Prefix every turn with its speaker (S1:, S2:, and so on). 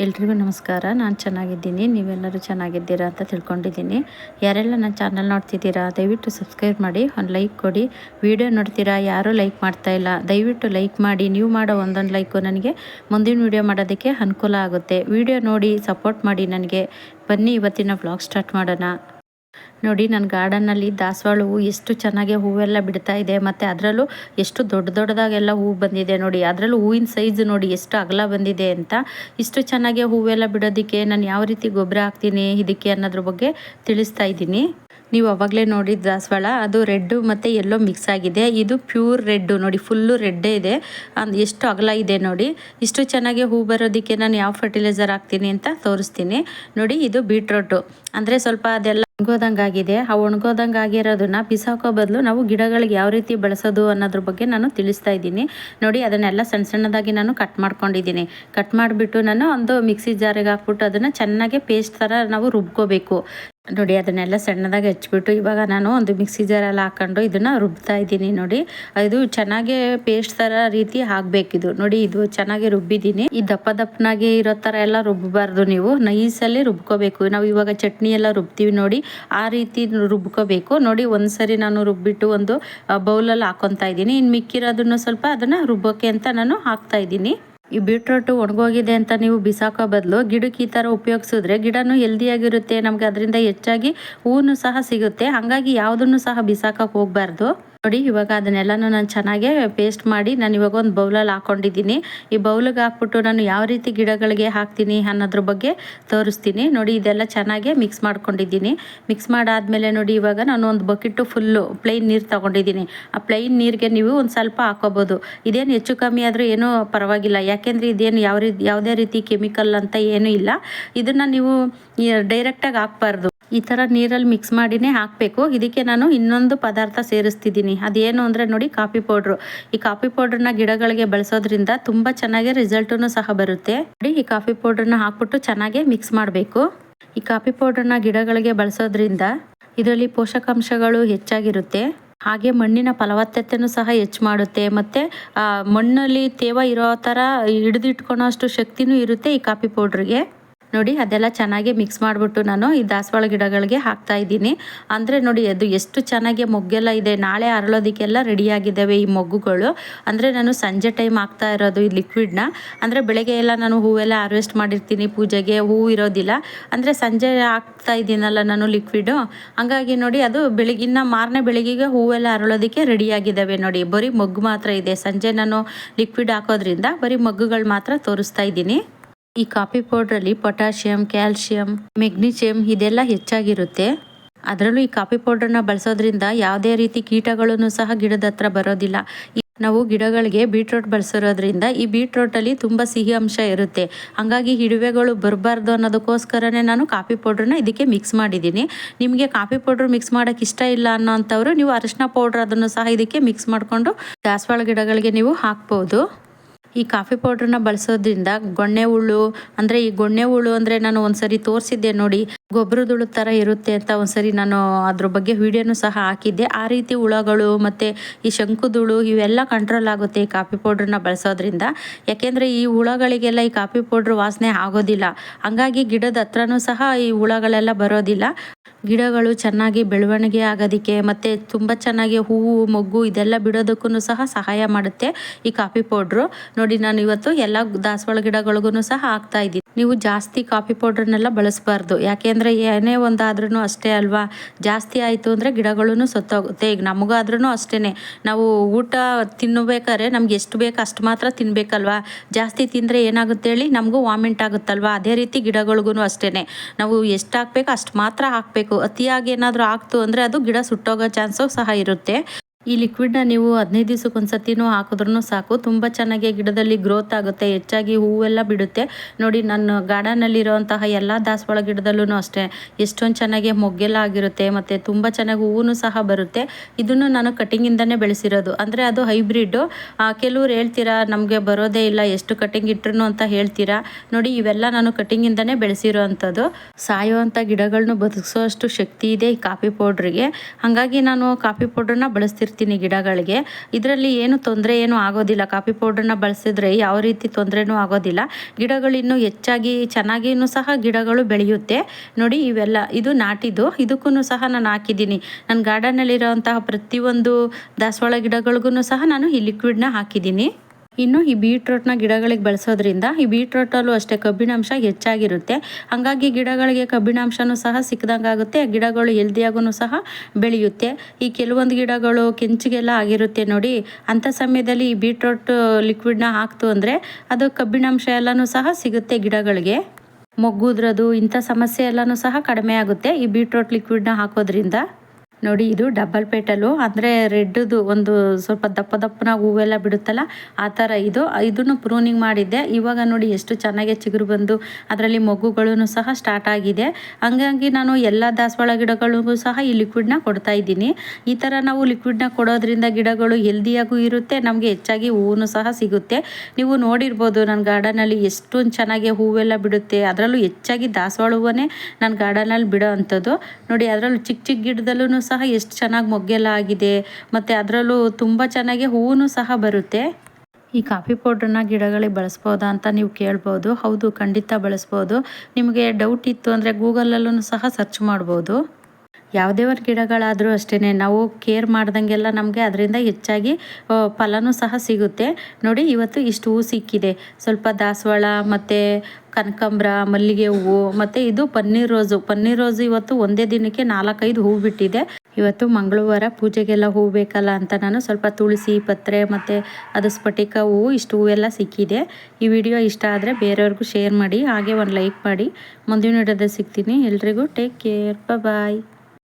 S1: ಎಲ್ರಿಗೂ ನಮಸ್ಕಾರ. ನಾನು ಚೆನ್ನಾಗಿದ್ದೀನಿ. ನೀವೆಲ್ಲರೂ ಚೆನ್ನಾಗಿದ್ದೀರಾ ಅಂತ ತಿಳ್ಕೊಂಡಿದ್ದೀನಿ. ಯಾರೆಲ್ಲ ನನ್ನ ಚಾನಲ್ ನೋಡ್ತಿದ್ದೀರಾ, ದಯವಿಟ್ಟು ಸಬ್ಸ್ಕ್ರೈಬ್ ಮಾಡಿ, ಒಂದು ಲೈಕ್ ಕೊಡಿ. ವಿಡಿಯೋ ನೋಡ್ತೀರಾ, ಯಾರೂ ಲೈಕ್ ಮಾಡ್ತಾ ಇಲ್ಲ, ದಯವಿಟ್ಟು ಲೈಕ್ ಮಾಡಿ. ನೀವು ಮಾಡೋ ಒಂದೊಂದು ಲೈಕು ನನಗೆ ಮುಂದಿನ ವಿಡಿಯೋ ಮಾಡೋದಕ್ಕೆ ಅನುಕೂಲ ಆಗುತ್ತೆ. ವಿಡಿಯೋ ನೋಡಿ, ಸಪೋರ್ಟ್ ಮಾಡಿ ನನಗೆ. ಬನ್ನಿ, ಇವತ್ತಿನ ವ್ಲಾಗ್ ಸ್ಟಾರ್ಟ್ ಮಾಡೋಣ. ನೋಡಿ ನನ್ನ ಗಾರ್ಡನ್ನಲ್ಲಿ ದಾಸವಾಳ ಹೂವು ಎಷ್ಟು ಚೆನ್ನಾಗಿ ಹೂವೆಲ್ಲ ಬಿಡ್ತಾ ಇದೆ, ಮತ್ತು ಅದರಲ್ಲೂ ಎಷ್ಟು ದೊಡ್ಡ ದೊಡ್ಡದಾಗೆಲ್ಲ ಹೂವು ಬಂದಿದೆ ನೋಡಿ, ಅದರಲ್ಲೂ ಹೂವಿನ ಸೈಜ್ ನೋಡಿ ಎಷ್ಟು ಅಗಲ ಬಂದಿದೆ ಅಂತ. ಇಷ್ಟು ಚೆನ್ನಾಗಿ ಹೂವೆಲ್ಲ ಬಿಡೋದಕ್ಕೆ ನಾನು ಯಾವ ರೀತಿ ಗೊಬ್ಬರ ಹಾಕ್ತೀನಿ ಇದಕ್ಕೆ ಅನ್ನೋದ್ರ ಬಗ್ಗೆ ತಿಳಿಸ್ತಾ ಇದ್ದೀನಿ. ನೀವು ಅವಾಗಲೇ ನೋಡಿದ ದಾಸವಾಳ, ಅದು ರೆಡ್ಡು ಮತ್ತು ಎಲ್ಲೋ ಮಿಕ್ಸ್ ಆಗಿದೆ. ಇದು ಪ್ಯೂರ್ ರೆಡ್ಡು ನೋಡಿ ಫುಲ್ಲು ರೆಡ್ಡೇ ಇದೆ. ಎಷ್ಟು ಅಗಲ ಇದೆ ನೋಡಿ, ಇಷ್ಟು ಚೆನ್ನಾಗಿ ಹೂ ಬರೋದಕ್ಕೆ ನಾನು ಯಾವ ಫರ್ಟಿಲೈಸರ್ ಹಾಕ್ತೀನಿ ಅಂತ ತೋರಿಸ್ತೀನಿ. ನೋಡಿ, ಇದು ಬೀಟ್ರೋಟು ಅಂದರೆ ಸ್ವಲ್ಪ ಅದೆಲ್ಲ ಒಣಗೋದಂಗಾಗಿದೆ. ಆ ಒಣಗೋದಂಗೆ ಆಗಿರೋದನ್ನ ಬಿಸಾಕೋ ಬದಲು ನಾವು ಗಿಡಗಳಿಗೆ ಯಾವ ರೀತಿ ಬೆಳೆಸೋದು ಅನ್ನೋದ್ರ ಬಗ್ಗೆ ನಾನು ತಿಳಿಸ್ತಾ ಇದ್ದೀನಿ. ನೋಡಿ, ಅದನ್ನೆಲ್ಲ ಸಣ್ಣ ಸಣ್ಣದಾಗಿ ನಾನು ಕಟ್ ಮಾಡ್ಕೊಂಡಿದ್ದೀನಿ. ಕಟ್ ಮಾಡಿಬಿಟ್ಟು ನಾನು ಒಂದು ಮಿಕ್ಸಿ ಜಾರಿಗೆ ಹಾಕ್ಬಿಟ್ಟು ಅದನ್ನು ಚೆನ್ನಾಗಿ ಪೇಸ್ಟ್ ಥರ ನಾವು ರುಬ್ಕೋಬೇಕು. ನೋಡಿ, ಅದನ್ನೆಲ್ಲ ಸಣ್ಣದಾಗಿ ಹಚ್ಬಿಟ್ಟು ಇವಾಗ ನಾನು ಒಂದು ಮಿಕ್ಸಿ ಜಾರಲ್ಲಿ ಹಾಕೊಂಡು ಇದನ್ನು ರುಬ್ತಾ ಇದ್ದೀನಿ. ನೋಡಿ, ಇದು ಚೆನ್ನಾಗಿ ಪೇಸ್ಟ್ ಥರ ರೀತಿ ಹಾಕಬೇಕಿದು ನೋಡಿ, ಇದು ಚೆನ್ನಾಗಿ ರುಬ್ಬಿದ್ದೀನಿ. ಈ ದಪ್ಪ ದಪ್ಪನಾಗಿ ಇರೋ ಥರ ಎಲ್ಲ ರುಬ್ಬಬಾರ್ದು ನೀವು. ನೈಸಲ್ಲಿ ರುಬ್ಕೋಬೇಕು. ನಾವು ಇವಾಗ ಚಟ್ನಿ ಎಲ್ಲ ರುಬ್ತೀವಿ ನೋಡಿ. ಆ ರೀತಿ ರುಬ್ಕೋಬೇಕು. ನೋಡಿ, ಒಂದ್ಸರಿ ನಾನು ರುಬ್ಬಿಟ್ಟು ಒಂದು ಬೌಲಲ್ಲಿ ಹಾಕೊತಾ ಇದ್ದೀನಿ. ಇನ್ನು ಮಿಕ್ಕಿರೋದನ್ನು ಸ್ವಲ್ಪ ಅದನ್ನು ರುಬ್ಬೋಕೆ ಅಂತ ನಾನು ಹಾಕ್ತಾ ಇದ್ದೀನಿ. ಈ ಬೀಟ್ರೋಟು ಒಣಗೋಗಿದೆ ಅಂತ ನೀವು ಬಿಸಾಕೋ ಬದಲು ಗಿಡಕ್ಕೆ ಈ ಥರ ಉಪಯೋಗಿಸಿದ್ರೆ ಗಿಡನೂ ಹೆಲ್ದಿಯಾಗಿರುತ್ತೆ ನಮಗೆ ಅದರಿಂದ ಹೆಚ್ಚಾಗಿ ಹೂವು ಸಹ ಸಿಗುತ್ತೆ. ಹಾಗಾಗಿ ಯಾವುದನ್ನು ಸಹ ಬಿಸಾಕಕ್ಕೆ ಹೋಗಬಾರ್ದು. ನೋಡಿ, ಇವಾಗ ಅದನ್ನೆಲ್ಲನೂ ನಾನು ಚೆನ್ನಾಗೆ ಪೇಸ್ಟ್ ಮಾಡಿ ನಾನು ಇವಾಗ ಒಂದು ಬೌಲಲ್ಲಿ ಹಾಕೊಂಡಿದ್ದೀನಿ. ಈ ಬೌಲಿಗೆ ಹಾಕ್ಬಿಟ್ಟು ನಾನು ಯಾವ ರೀತಿ ಗಿಡಗಳಿಗೆ ಹಾಕ್ತೀನಿ ಅನ್ನೋದ್ರ ಬಗ್ಗೆ ತೋರಿಸ್ತೀನಿ. ನೋಡಿ, ಇದೆಲ್ಲ ಚೆನ್ನಾಗೆ ಮಿಕ್ಸ್ ಮಾಡ್ಕೊಂಡಿದ್ದೀನಿ. ಮಿಕ್ಸ್ ಮಾಡಾದಮೇಲೆ ನೋಡಿ, ಇವಾಗ ನಾನು ಒಂದು ಬಕೆಟು ಫುಲ್ಲು ಪ್ಲೈನ್ ನೀರು ತೊಗೊಂಡಿದ್ದೀನಿ. ಆ ಪ್ಲೈನ್ ನೀರಿಗೆ ನೀವು ಒಂದು ಸ್ವಲ್ಪ ಹಾಕೋಬೋದು. ಇದೇನು ಹೆಚ್ಚು ಕಮ್ಮಿ ಆದರೂ ಏನೂ ಪರವಾಗಿಲ್ಲ. ಯಾಕೆಂದರೆ ಇದೇನು ಯಾವ ರೀತಿ, ಯಾವುದೇ ರೀತಿ ಕೆಮಿಕಲ್ ಅಂತ ಏನೂ ಇಲ್ಲ. ಇದನ್ನು ನೀವು ಡೈರೆಕ್ಟಾಗಿ ಹಾಕ್ಬಾರ್ದು. ಈ ಥರ ನೀರಲ್ಲಿ ಮಿಕ್ಸ್ ಮಾಡಿನೇ ಹಾಕಬೇಕು. ಇದಕ್ಕೆ ನಾನು ಇನ್ನೊಂದು ಪದಾರ್ಥ ಸೇರಿಸ್ತಿದ್ದೀನಿ. ಅದೇನು ಅಂದರೆ ನೋಡಿ ಕಾಫಿ ಪೌಡ್ರು. ಈ ಕಾಫಿ ಪೌಡ್ರನ್ನ ಗಿಡಗಳಿಗೆ ಬಳಸೋದ್ರಿಂದ ತುಂಬ ಚೆನ್ನಾಗಿ ರಿಸಲ್ಟೂ ಸಹ ಬರುತ್ತೆ. ನೋಡಿ, ಈ ಕಾಫಿ ಪೌಡ್ರನ್ನ ಹಾಕ್ಬಿಟ್ಟು ಚೆನ್ನಾಗಿ ಮಿಕ್ಸ್ ಮಾಡಬೇಕು. ಈ ಕಾಫಿ ಪೌಡ್ರನ್ನ ಗಿಡಗಳಿಗೆ ಬಳಸೋದ್ರಿಂದ ಇದರಲ್ಲಿ ಪೋಷಕಾಂಶಗಳು ಹೆಚ್ಚಾಗಿರುತ್ತೆ. ಹಾಗೆ ಮಣ್ಣಿನ ಫಲವತ್ತತೆನೂ ಸಹ ಹೆಚ್ಚು ಮಾಡುತ್ತೆ. ಮತ್ತು ಮಣ್ಣಲ್ಲಿ ತೇವ ಇರೋ ಥರ ಹಿಡಿದಿಟ್ಕೊಳ್ಳೋ ಅಷ್ಟು ಶಕ್ತಿನೂ ಇರುತ್ತೆ ಈ ಕಾಫಿ ಪೌಡ್ರಿಗೆ. ನೋಡಿ, ಅದೆಲ್ಲ ಚೆನ್ನಾಗಿ ಮಿಕ್ಸ್ ಮಾಡಿಬಿಟ್ಟು ನಾನು ಈ ದಾಸವಾಳ ಗಿಡಗಳಿಗೆ ಹಾಕ್ತಾ ಇದ್ದೀನಿ. ಅಂದರೆ ನೋಡಿ, ಅದು ಎಷ್ಟು ಚೆನ್ನಾಗಿ ಮೊಗ್ಗೆಲ್ಲ ಇದೆ. ನಾಳೆ ಅರಳೋದಕ್ಕೆಲ್ಲ ರೆಡಿಯಾಗಿದ್ದಾವೆ ಈ ಮೊಗ್ಗುಗಳು. ಅಂದರೆ ನಾನು ಸಂಜೆ ಟೈಮ್ ಹಾಕ್ತಾ ಇರೋದು ಈ ಲಿಕ್ವಿಡ್ನ ಅಂದರೆ ಬೆಳಗ್ಗೆ ಎಲ್ಲ ನಾನು ಹೂವೆಲ್ಲ ಹಾರ್ವೆಸ್ಟ್ ಮಾಡಿರ್ತೀನಿ ಪೂಜೆಗೆ ಹೂವು ಇರೋದಿಲ್ಲ. ಅಂದರೆ ಸಂಜೆ ಹಾಕ್ತಾ ಇದ್ದೀನಲ್ಲ ನಾನು ಲಿಕ್ವಿಡು ಹಂಗಾಗಿ ನೋಡಿ, ಅದು ಬೆಳಗಿನ ಮಾರನೇ ಬೆಳಗ್ಗೆಗೆ ಹೂವೆಲ್ಲ ಅರಳೋದಕ್ಕೆ ರೆಡಿಯಾಗಿದ್ದಾವೆ ನೋಡಿ. ಬರೀ ಮೊಗ್ಗು ಮಾತ್ರ ಇದೆ. ಸಂಜೆ ನಾನು ಲಿಕ್ವಿಡ್ ಹಾಕೋದ್ರಿಂದ ಬರೀ ಮೊಗ್ಗುಗಳು ಮಾತ್ರ ತೋರಿಸ್ತಾ ಇದ್ದೀನಿ. ಈ ಕಾಫಿ ಪೌಡ್ರಲ್ಲಿ ಪೊಟ್ಯಾಷಿಯಂ ಕ್ಯಾಲ್ಸಿಯಂ ಮೆಗ್ನೀಷಿಯಂ ಇದೆಲ್ಲ ಹೆಚ್ಚಾಗಿರುತ್ತೆ. ಅದರಲ್ಲೂ ಈ ಕಾಫಿ ಪೌಡ್ರನ್ನ ಬಳಸೋದ್ರಿಂದ ಯಾವುದೇ ರೀತಿ ಕೀಟಗಳನ್ನು ಸಹ ಗಿಡದ ಹತ್ರ ಬರೋದಿಲ್ಲ. ನಾವು ಗಿಡಗಳಿಗೆ ಬೀಟ್ರೋಟ್ ಬಳಸಿರೋದ್ರಿಂದ ಈ ಬೀಟ್ರೋಟಲ್ಲಿ ತುಂಬ ಸಿಹಿ ಅಂಶ ಇರುತ್ತೆ. ಹಾಗಾಗಿ ಹಿಡುವೆಗಳು ಬರಬಾರ್ದು ಅನ್ನೋದಕ್ಕೋಸ್ಕರನೇ ನಾನು ಕಾಫಿ ಪೌಡ್ರನ್ನ ಇದಕ್ಕೆ ಮಿಕ್ಸ್ ಮಾಡಿದ್ದೀನಿ. ನಿಮಗೆ ಕಾಫಿ ಪೌಡ್ರ್ ಮಿಕ್ಸ್ ಮಾಡೋಕ್ಕೆ ಇಷ್ಟ ಇಲ್ಲ ಅನ್ನೋಂಥವ್ರು ನೀವು ಅರಿಶಿನ ಪೌಡ್ರ್ ಅದನ್ನು ಸಹ ಇದಕ್ಕೆ ಮಿಕ್ಸ್ ಮಾಡಿಕೊಂಡು ದಾಸವಾಳ ಗಿಡಗಳಿಗೆ ನೀವು ಹಾಕ್ಬೋದು. ಈ ಕಾಫಿ ಪೌಡ್ರನ್ನ ಬಳಸೋದ್ರಿಂದ ಗೊಣ್ಣೆ ಹುಳು, ಅಂದರೆ ಈ ಗೊಣ್ಣೆ ಹುಳು ಅಂದರೆ ನಾನು ಒಂದ್ಸರಿ ತೋರಿಸಿದ್ದೆ ನೋಡಿ ಗೊಬ್ಬರದುಳು ಥರ ಇರುತ್ತೆ ಅಂತ ಒಂದ್ಸರಿ ನಾನು ಅದ್ರ ಬಗ್ಗೆ ವಿಡಿಯೋನು ಸಹ ಹಾಕಿದ್ದೆ. ಆ ರೀತಿ ಹುಳಗಳು ಮತ್ತು ಈ ಶಂಕುದುಳು ಇವೆಲ್ಲ ಕಂಟ್ರೋಲ್ ಆಗುತ್ತೆ ಈ ಕಾಫಿ ಪೌಡ್ರನ್ನ ಬಳಸೋದ್ರಿಂದ. ಯಾಕೆಂದರೆ ಈ ಹುಳಗಳಿಗೆಲ್ಲ ಈ ಕಾಫಿ ಪೌಡ್ರ್ ವಾಸನೆ ಆಗೋದಿಲ್ಲ. ಹಂಗಾಗಿ ಗಿಡದ ಹತ್ರನೂ ಸಹ ಈ ಹುಳಗಳೆಲ್ಲ ಬರೋದಿಲ್ಲ. ಗಿಡಗಳು ಚೆನ್ನಾಗಿ ಬೆಳವಣಿಗೆ ಆಗೋದಕ್ಕೆ ಮತ್ತು ತುಂಬ ಚೆನ್ನಾಗಿ ಹೂವು, ಮೊಗ್ಗು ಇದೆಲ್ಲ ಬಿಡೋದಕ್ಕೂ ಸಹ ಸಹಾಯ ಮಾಡುತ್ತೆ ಈ ಕಾಫಿ ಪೌಡ್ರು. ನೋಡಿ, ನಾನು ಇವತ್ತು ಎಲ್ಲ ದಾಸವಾಳ ಗಿಡಗಳಿಗೂ ಸಹ ಹಾಕ್ತಾ ಇದ್ದೀನಿ. ನೀವು ಜಾಸ್ತಿ ಕಾಫಿ ಪೌಡ್ರನ್ನೆಲ್ಲ ಬಳಸಬಾರ್ದು. ಯಾಕೆಂದರೆ ಏನೇ ಒಂದಾದ್ರೂ ಅಷ್ಟೇ ಅಲ್ವಾ? ಜಾಸ್ತಿ ಆಯಿತು ಅಂದರೆ ಗಿಡಗಳೂ ಸತ್ತೋಗುತ್ತೆ. ಈಗ ನಮಗಾದ್ರೂ ಅಷ್ಟೇ ನಾವು ಊಟ ತಿನ್ನಬೇಕಾದ್ರೆ ನಮ್ಗೆ ಎಷ್ಟು ಬೇಕು ಅಷ್ಟು ಮಾತ್ರ ತಿನ್ನಬೇಕಲ್ವಾ ಜಾಸ್ತಿ ತಿಂದರೆ ಏನಾಗುತ್ತೆ ಹೇಳಿ ನಮಗೂ ವಾಮಿಂಟ್ ಆಗುತ್ತಲ್ವಾ? ಅದೇ ರೀತಿ ಗಿಡಗಳಿಗೂ ಅಷ್ಟೇ ನಾವು ಎಷ್ಟು ಹಾಕ್ಬೇಕು ಅಷ್ಟು ಮಾತ್ರ ಹಾಕಬೇಕು. ಅತಿಯಾಗಿ ಏನಾದರೂ ಆಗ್ತು ಅಂದರೆ ಅದು ಗಿಡ ಸುಟ್ಟೋಗೋ ಚಾನ್ಸು ಸಹ ಇರುತ್ತೆ. ಈ ಲಿಕ್ವಿಡ್ನ ನೀವು ಹದಿನೈದು ದಿವ್ಸಕ್ಕೆ ಒಂದು ಸತಿನೂ ಹಾಕಿದ್ರೂ ಸಾಕು. ತುಂಬ ಚೆನ್ನಾಗಿ ಗಿಡದಲ್ಲಿ ಗ್ರೋತ್ ಆಗುತ್ತೆ. ಹೆಚ್ಚಾಗಿ ಹೂವೆಲ್ಲ ಬಿಡುತ್ತೆ. ನೋಡಿ, ನನ್ನ ಗಾರ್ಡನಲ್ಲಿರುವಂತಹ ಎಲ್ಲ ದಾಸವಾಳ ಗಿಡದಲ್ಲೂ ಅಷ್ಟೇ. ಎಷ್ಟೊಂದು ಚೆನ್ನಾಗಿ ಮೊಗ್ಗೆಲ್ಲ ಆಗಿರುತ್ತೆ ಮತ್ತು ತುಂಬ ಚೆನ್ನಾಗಿ ಹೂವು ಸಹ ಬರುತ್ತೆ. ಇದನ್ನು ನಾನು ಕಟಿಂಗಿಂದನೇ ಬೆಳೆಸಿರೋದು. ಅಂದರೆ ಅದು ಹೈಬ್ರಿಡ್ಡು ಕೆಲವ್ರು ಹೇಳ್ತೀರಾ, ನಮಗೆ ಬರೋದೇ ಇಲ್ಲ, ಎಷ್ಟು ಕಟಿಂಗ್ ಇಟ್ರು ಅಂತ ಹೇಳ್ತೀರಾ? ನೋಡಿ, ಇವೆಲ್ಲ ನಾನು ಕಟಿಂಗಿಂದನೇ ಬೆಳೆಸಿರೋ ಅಂಥದ್ದು ಸಾಯುವಂಥ ಗಿಡಗಳನ್ನೂ ಬದುಕಿಸೋ ಶಕ್ತಿ ಇದೆ ಈ ಕಾಫಿ ಪೌಡ್ರಿಗೆ. ಹಾಗಾಗಿ ನಾನು ಕಾಫಿ ಪೌಡ್ರನ್ನ ಬಳಸ್ತಿರ್ತೀನಿ. ಇರ್ತೀನಿ ಗಿಡಗಳಿಗೆ. ಇದರಲ್ಲಿ ಏನು ತೊಂದರೆ ಏನು ಆಗೋದಿಲ್ಲ. ಕಾಫಿ ಪೌಡ್ರನ್ನ ಬಳಸಿದ್ರೆ ಯಾವ ರೀತಿ ತೊಂದರೆನೂ ಆಗೋದಿಲ್ಲ. ಗಿಡಗಳು ಇನ್ನೂ ಹೆಚ್ಚಾಗಿ ಚೆನ್ನಾಗಿಯೂ ಸಹ ಗಿಡಗಳು ಬೆಳೆಯುತ್ತೆ. ನೋಡಿ ಇವೆಲ್ಲ, ಇದು ನಾಟಿದು ಇದಕ್ಕೂ ಸಹ ನಾನು ಹಾಕಿದ್ದೀನಿ. ನನ್ನ ಗಾರ್ಡನಲ್ಲಿರೋಂತಹ ಪ್ರತಿಯೊಂದು ದಾಸವಾಳ ಗಿಡಗಳಿಗೂ ಸಹ ನಾನು ಈ ಲಿಕ್ವಿಡ್ನ ಹಾಕಿದ್ದೀನಿ. ಇನ್ನು ಈ ಬೀಟ್ರೋಟ್ನ ಗಿಡಗಳಿಗೆ ಬಳಸೋದ್ರಿಂದ ಈ ಬೀಟ್ರೋಟಲ್ಲೂ ಅಷ್ಟೇ ಕಬ್ಬಿಣಾಂಶ ಹೆಚ್ಚಾಗಿರುತ್ತೆ. ಹಾಗಾಗಿ ಗಿಡಗಳಿಗೆ ಕಬ್ಬಿಣಾಂಶನೂ ಸಹ ಸಿಕ್ಕದಂಗಾಗುತ್ತೆ ಗಿಡಗಳು ಹೆಲ್ದಿಯಾಗೂ ಸಹ ಬೆಳೆಯುತ್ತೆ. ಈ ಕೆಲವೊಂದು ಗಿಡಗಳು ಕೆಂಚಿಗೆಲ್ಲ ಆಗಿರುತ್ತೆ ನೋಡಿ ಅಂಥ ಸಮಯದಲ್ಲಿ ಈ ಬೀಟ್ರೋಟ್ ಲಿಕ್ವಿಡ್ನ ಹಾಕ್ತು ಅಂದರೆ ಅದು ಕಬ್ಬಿಣಾಂಶ ಎಲ್ಲನೂ ಸಹ ಸಿಗುತ್ತೆ ಗಿಡಗಳಿಗೆ. ಮೊಗ್ಗುದ್ರದು ಇಂಥ ಸಮಸ್ಯೆ ಎಲ್ಲನೂ ಸಹ ಕಡಿಮೆ ಆಗುತ್ತೆ ಈ ಬೀಟ್ರೋಟ್ ಲಿಕ್ವಿಡ್ನ ಹಾಕೋದ್ರಿಂದ. ನೋಡಿ, ಇದು ಡಬಲ್ ಪೇಟಲು ಅಂದರೆ ರೆಡ್ದು ಒಂದು ಸ್ವಲ್ಪ ದಪ್ಪ ದಪ್ಪನ ಹೂವೆಲ್ಲ ಬಿಡುತ್ತಲ್ಲ, ಆ ಥರ ಇದು. ಇದನ್ನು ಪ್ರೂನಿಂಗ್ ಮಾಡಿದ್ದೆ. ಇವಾಗ ನೋಡಿ, ಎಷ್ಟು ಚೆನ್ನಾಗಿ ಚಿಗುರು ಬಂದು ಅದರಲ್ಲಿ ಮಗುಗಳೂ ಸಹ ಸ್ಟಾರ್ಟ್ ಆಗಿದೆ. ಹಂಗಾಗಿ ನಾನು ಎಲ್ಲ ದಾಸವಾಳ ಗಿಡಗಳಿಗೂ ಸಹ ಈ ಲಿಕ್ವಿಡ್ನ ಕೊಡ್ತಾ ಇದ್ದೀನಿ. ಈ ಥರ ನಾವು ಲಿಕ್ವಿಡ್ನ ಕೊಡೋದ್ರಿಂದ ಗಿಡಗಳು ಹೆಲ್ದಿಯಾಗೂ ಇರುತ್ತೆ, ನಮಗೆ ಹೆಚ್ಚಾಗಿ ಹೂವು ಸಹ ಸಿಗುತ್ತೆ. ನೀವು ನೋಡಿರ್ಬೋದು ನನ್ನ ಗಾರ್ಡನಲ್ಲಿ ಎಷ್ಟೊಂದು ಚೆನ್ನಾಗಿ ಹೂವೆಲ್ಲ ಬಿಡುತ್ತೆ. ಅದರಲ್ಲೂ ಹೆಚ್ಚಾಗಿ ದಾಸವಾಳ ಹೂವನ್ನೇ ನನ್ನ ಗಾರ್ಡನಲ್ಲಿ ಬಿಡೋ ಅಂಥದ್ದು. ನೋಡಿ, ಅದರಲ್ಲೂ ಚಿಕ್ಕ ಚಿಕ್ಕ ಗಿಡದಲ್ಲೂ ಸಹ ಎಷ್ಟು ಚೆನ್ನಾಗಿ ಮೊಗ್ಗೆಲ್ಲ ಆಗಿದೆ, ಮತ್ತು ಅದರಲ್ಲೂ ತುಂಬ ಚೆನ್ನಾಗಿ ಹೂವು ಸಹ ಬರುತ್ತೆ. ಈ ಕಾಫಿ ಪೌಡ್ರನ್ನ ಗಿಡಗಳಿಗೆ ಬಳಸ್ಬೋದಾ ಅಂತ ನೀವು ಕೇಳ್ಬೋದು. ಹೌದು, ಖಂಡಿತ ಬಳಸ್ಬೋದು. ನಿಮಗೆ ಡೌಟ್ ಇತ್ತು ಅಂದರೆ ಗೂಗಲಲ್ಲೂ ಸಹ ಸರ್ಚ್ ಮಾಡ್ಬೋದು. ಯಾವುದೇ ಒಂದು ಗಿಡಗಳಾದರೂ ಅಷ್ಟೇ ನಾವು ಕೇರ್ ಮಾಡ್ದಂಗೆಲ್ಲ ನಮಗೆ ಅದರಿಂದ ಹೆಚ್ಚಾಗಿ ಫಲನೂ ಸಹ ಸಿಗುತ್ತೆ. ನೋಡಿ, ಇವತ್ತು ಇಷ್ಟು ಹೂ ಸಿಕ್ಕಿದೆ. ಸ್ವಲ್ಪ ದಾಸವಾಳ, ಮತ್ತು ಕನಕಾಂಬ್ರ, ಮಲ್ಲಿಗೆ ಹೂವು, ಮತ್ತು ಇದು ಪನ್ನೀರ್ ರೋಸು. ಪನ್ನೀರ್ ರೋಸು ಇವತ್ತು ಒಂದೇ ದಿನಕ್ಕೆ ನಾಲ್ಕೈದು ಹೂ ಬಿಟ್ಟಿದೆ. ಇವತ್ತು ಮಂಗಳವಾರ ಪೂಜೆಗೆಲ್ಲ ಹೂ ಬೇಕಲ್ಲ ಅಂತ ನಾನು ಸ್ವಲ್ಪ ತುಳಸಿ, ಪತ್ರೆ, ಮತ್ತು ಅದು ಸ್ಫಟಿಕ ಹೂವು ಇಷ್ಟು ಹೂವೆಲ್ಲ ಸಿಕ್ಕಿದೆ. ಈ ವಿಡಿಯೋ ಇಷ್ಟ ಆದರೆ ಬೇರೆಯವ್ರಿಗೂ ಶೇರ್ ಮಾಡಿ, ಹಾಗೆ ಒಂದು ಲೈಕ್ ಮಾಡಿ. ಮುಂದಿನ ವಿಡಿಯೋದಲ್ಲಿ ಸಿಗ್ತೀನಿ. ಎಲ್ರಿಗೂ ಟೇಕ್ ಕೇರ್. ಬಾಯ್